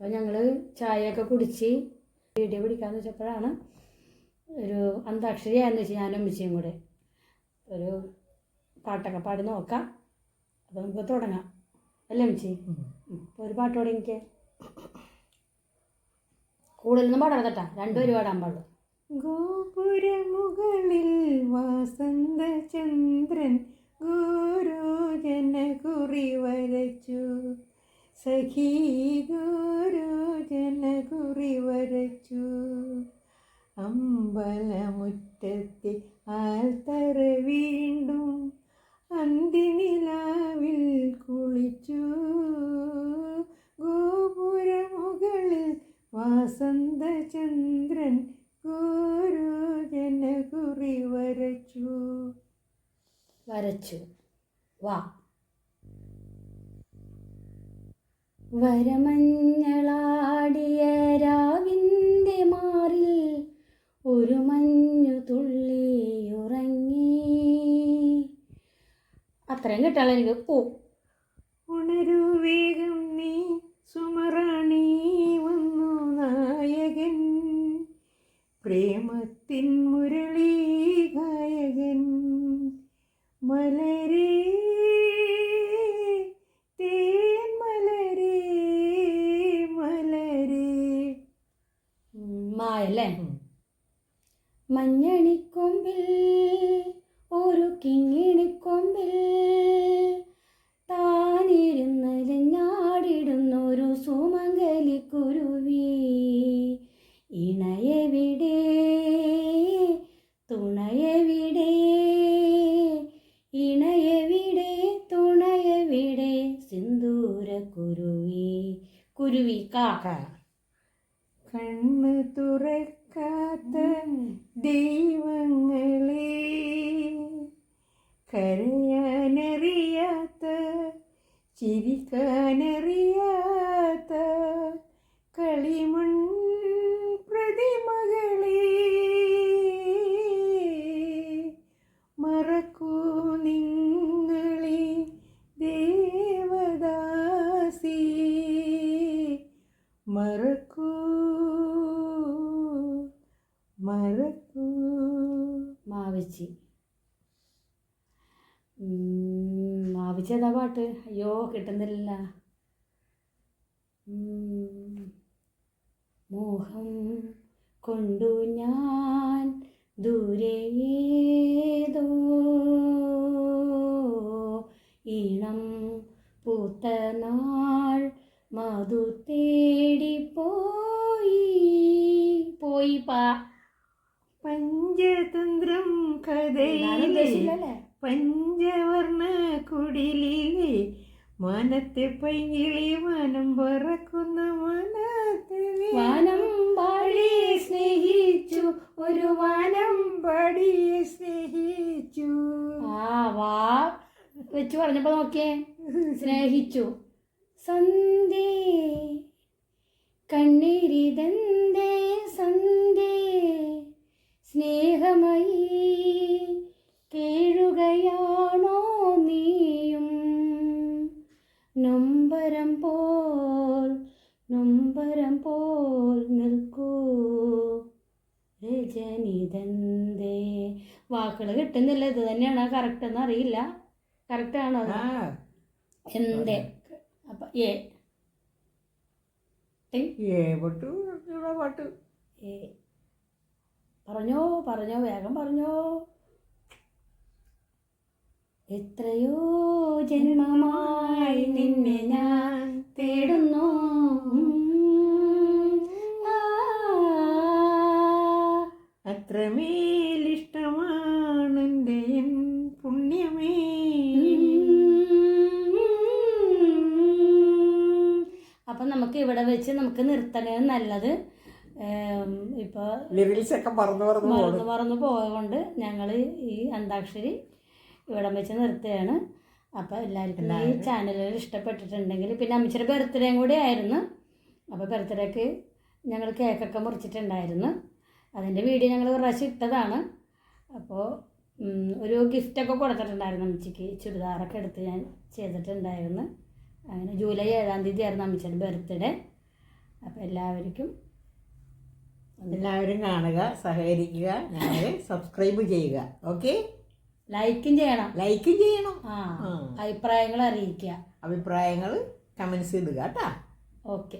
അപ്പോൾ ഞങ്ങൾ ചായയൊക്കെ കുടിച്ച് വീഡിയോ പിടിക്കാന്ന് വെച്ചപ്പോഴാണ് ഒരു അന്താക്ഷരി ആയെന്ന് വെച്ചാൽ ഞാനും അമ്മച്ചിയും കൂടെ ഒരു പാട്ടൊക്കെ പാടി നോക്കാം. അപ്പോൾ നമുക്ക് തുടങ്ങാം. അല്ലേ അമ്മച്ചി? ഒരു പാട്ട് തുടങ്ങിക്കേ കൂടുതലൊന്നും പാടാൻ കേട്ടാ രണ്ടുപേരും പാടാൻ പാടുള്ളൂ ഗോപുരമുകളിൽ വാസന്തചന്ദ്രൻ ഗുരുജന കുറി വരച്ചു. സഖീ ഗോരോജന കുറി വരച്ചു അമ്പലമുറ്റത്തെ ആൽത്തറ വീണ്ടും അന്തിനിലാവിൽ കുളിച്ചു. ഗോപുരമുകളിൽ വാസന്തചന്ദ്രൻ ഗോരോജന കുറി വരച്ചു വരച്ചു. വാ. വരമഞ്ഞളാടിയ രാവിന്റെ മാറിൽ ഒരു മഞ്ഞു തുള്ളി ഉറങ്ങി. അത്രയും കിട്ടാളെ എനിക്ക്? ഓ ഉണരു വേഗം നീ സുമറാണി വന്നു നായകൻ. പ്രേമത്തിൻ മുരളീ ഗായകൻ. മലരേ തേൻ മലരേ മലരേ മായല്ലേ മഞ്ഞണിക്കൊമ്പിൽ ഒരു കിങ്ങിണിക്കൊമ്പിൽ താനിരുന്നലിഞ്ഞാടിടുന്നൊരു സുമംഗലിക്കുരുവി. ഇണയെവിടെ തുണയെവിടെ ഇണയെവിടെ തുണയെവിടെ സിന്ദൂരക്കുരുവി. കുരുവി കാക്ക കണ്ണ് തുറക്കാത്ത ദൈവങ്ങളെ കരയാനറിയാത്ത ചിരിക്കാനറിയാത്ത കളിമൺ പ്രതിമകളെ മറക്കൂ നിങ്ങളെ ദേവദാസി. മറക്കൂ മാവിച്ചി ആവശ്യതാ പാട്ട്. അയ്യോ കിട്ടുന്നില്ല മോഹം കൊണ്ടു ഞാൻ ദൂരെ ഏതോ ഈണം പൂത്ത നാൾ മധു തേടിപ്പോയി പോയി പാ. പഞ്ചതന്ത്രം കഥയിലെ പഞ്ചവർണ കുടിലിലെ മാനത്തെ മനം മാനം പറക്കുന്ന വാനം പാടിയെ സ്നേഹിച്ചു ഒരു വാനം പാടിയെ സ്നേഹിച്ചു. ആ വാ. വെച്ചു പറഞ്ഞപ്പോ നോക്കിയേ. സ്നേഹിച്ചു. സന്ധ്യേ പോൽ നൊമ്പരം പോൽ നിൽക്കൂ. രജനിതന്തേ വാക്കുകൾ കിട്ടുന്നില്ല ഇത് തന്നെയാണ് കറക്റ്റ് എന്ന് അറിയില്ല. കറക്റ്റ് ആണോ എന്തേ? അപ്പൊ ഏ. പാട്ട്. ഏ. പറഞ്ഞോ പറഞ്ഞോ വേഗം പറഞ്ഞോ. എത്രയോ ജന്മമായി നിന്നെ ഞാൻ തേടുന്നു. അത്രമേലിഷ്ടമാണ് എൻ പുണ്യമേ. അപ്പം നമുക്ക് ഇവിടെ വെച്ച് നമുക്ക് നിർത്തണേ നല്ലത് ഏം, ഇപ്പൊ ഒക്കെ പറന്നു പറന്നു മറന്നു മറന്നു പോയതുകൊണ്ട് ഞങ്ങൾ ഈ അന്താക്ഷരി ഇവിടം വെച്ച് നിർത്തുകയാണ്. അപ്പോൾ എല്ലാവർക്കും ഈ ചാനലുകൾ ഇഷ്ടപ്പെട്ടിട്ടുണ്ടെങ്കിൽ പിന്നെ അമ്മച്ചിയുടെ ബർത്ത്ഡേയും കൂടി ആയിരുന്നു. അപ്പോൾ ബർത്ത്ഡേക്ക് ഞങ്ങൾ കേക്കൊക്കെ മുറിച്ചിട്ടുണ്ടായിരുന്നു. അതിന്റെ വീഡിയോ ഞങ്ങൾ പ്രാവശ്യം ഇട്ടതാണ്. അപ്പോൾ ഒരു ഗിഫ്റ്റൊക്കെ കൊടുത്തിട്ടുണ്ടായിരുന്നു അമ്മച്ചിക്ക്. ചുരിദാറൊക്കെ എടുത്ത് ഞാൻ ചെയ്തിട്ടുണ്ടായിരുന്നു. അങ്ങനെ ജൂലൈ ഏഴാം തീയതി ആയിരുന്നു അമ്മച്ചിയുടെ ബർത്ത്ഡേ. അപ്പോൾ എല്ലാവർക്കും എല്ലാവരും കാണുക സഹകരിക്കുക ഞങ്ങളെ സബ്സ്ക്രൈബ് ചെയ്യുക. ഓക്കെ ലൈക്കും ചെയ്യണം. ലൈക്കും ചെയ്യണം. ആ. അഭിപ്രായങ്ങൾ അറിയിക്കുക. അഭിപ്രായങ്ങൾ കമൻസ് ഇടുക കേട്ടാ. ഓക്കെ